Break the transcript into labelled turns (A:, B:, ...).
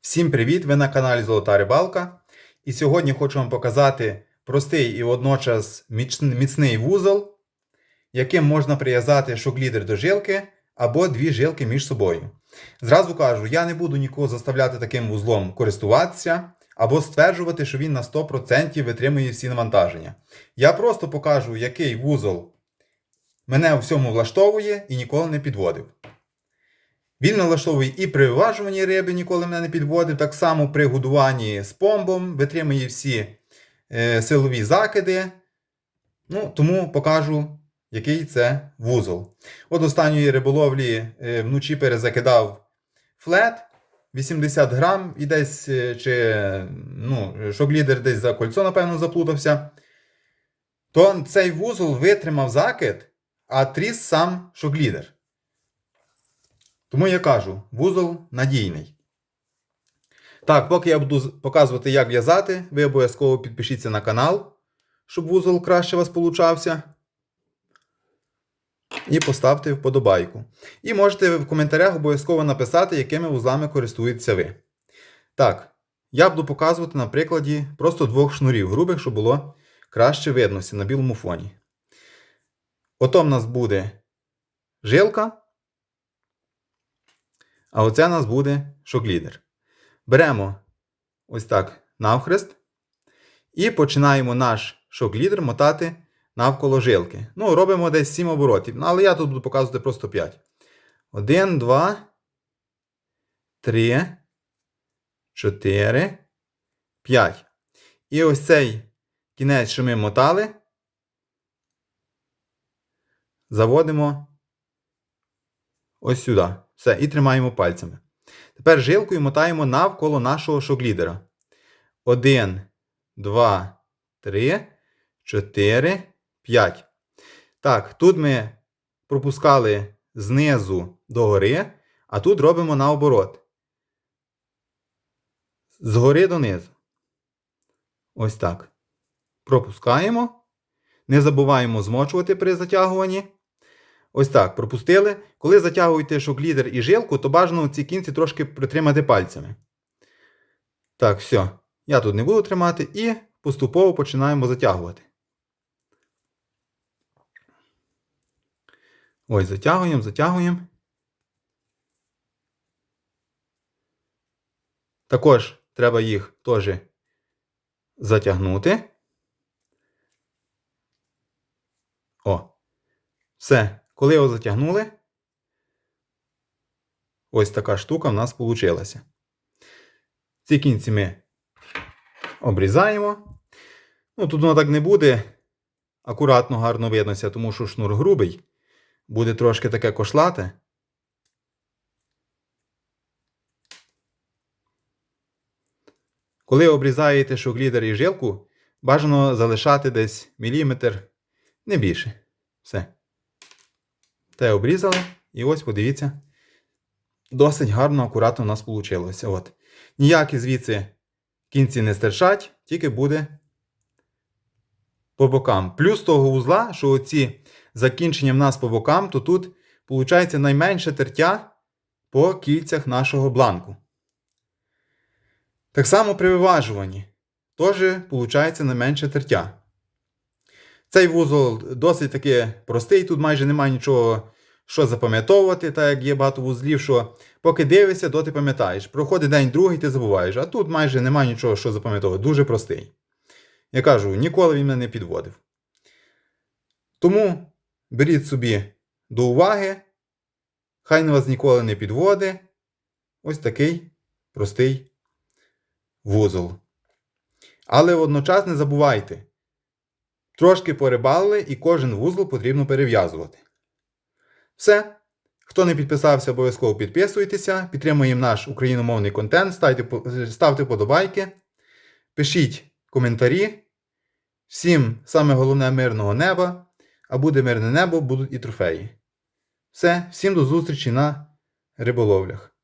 A: Всім привіт! Ви на каналі Золота Рибалка. І сьогодні хочу вам показати простий і водночас міцний вузол, яким можна прив'язати шоклідер до жилки або дві жилки між собою. Зразу кажу, я не буду нікого заставляти таким вузлом користуватися або стверджувати, що він на 100% витримує всі навантаження. Я просто покажу, який вузол мене у всьому влаштовує і ніколи не підводив. Він налаштовує і при виважуванні риби ніколи мене не підводив, так само при годуванні з помбом, витримує всі е, силові закиди. Ну, тому покажу, який це вузол. От останньої риболовлі е, вночі перезакидав флет 80 грам і десь е, чи ну, шоклідер десь за кольцо, напевно, заплутався. То цей вузол витримав закид, а тріс сам шоклідер. Тому я кажу, вузол надійний. Так, поки я буду показувати, як в'язати, ви обов'язково підпишіться на канал, щоб вузол краще у вас получався. І поставте вподобайку. І можете в коментарях обов'язково написати, якими вузлами користуєтеся ви. Так, я буду показувати на прикладі просто двох шнурів грубих, щоб було краще виднося на білому фоні. Ото в нас буде жилка. А оце у нас буде шоклідер. Беремо ось так навхрест і починаємо наш шоклідер мотати навколо жилки. Ну, робимо десь 7 оборотів. Але я тут буду показувати просто 5. 1, 2, 3, 4, 5. І ось цей кінець, що ми мотали, заводимо ось сюди. Все, і тримаємо пальцями. Тепер жилкою мотаємо навколо нашого шоклідера. 1, 2, 3, 4, 5. Так, тут ми пропускали знизу до гори, а тут робимо наоборот. Згори донизу. Ось так. Пропускаємо. Не забуваємо змочувати при затягуванні. Ось так, пропустили. Коли затягуєте шоклідер і жилку, то бажано ці кінці трошки притримати пальцями. Так, все. Я тут не буду тримати і поступово починаємо затягувати. Ось, затягуємо, затягуємо. Також треба їх теж затягнути. О. Все. Коли його затягнули, ось така штука в нас вийшла. Ці кінці ми обрізаємо. Ну, тут воно так не буде. Акуратно, гарно виднося, тому що шнур грубий. Буде трошки таке кошлате. Коли обрізаєте шоклідер і жилку, бажано залишати десь міліметр, не більше. Все. Те обрізали. І ось подивіться. Досить гарно, акуратно у нас вийшло. От. Ніякі звідси кінці не стирчать, тільки буде по бокам. Плюс того вузла, що оці закінчення в нас по бокам, то тут виходить найменше тертя по кільцях нашого бланку. Так само при виважуванні теж виходить найменше тертя. Цей вузол досить таки простий, тут майже немає нічого, що запам'ятовувати, так як є багато вузлів, що поки дивишся, то ти пам'ятаєш. Проходить день другий, ти забуваєш. А тут майже немає нічого, що запам'ятовувати. Дуже простий. Я кажу, ніколи він мене не підводив. Тому беріть собі до уваги, хай на вас ніколи не підводить. Ось такий простий вузол. Але водночас не забувайте. Трошки порибалили і кожен вузол потрібно перев'язувати. Все. Хто не підписався, обов'язково підписуйтеся, підтримуємо наш україномовний контент, ставте, ставте подобайки, пишіть коментарі. Всім саме головне мирного неба, а буде мирне небо, будуть і трофеї. Все, всім до зустрічі на риболовлях.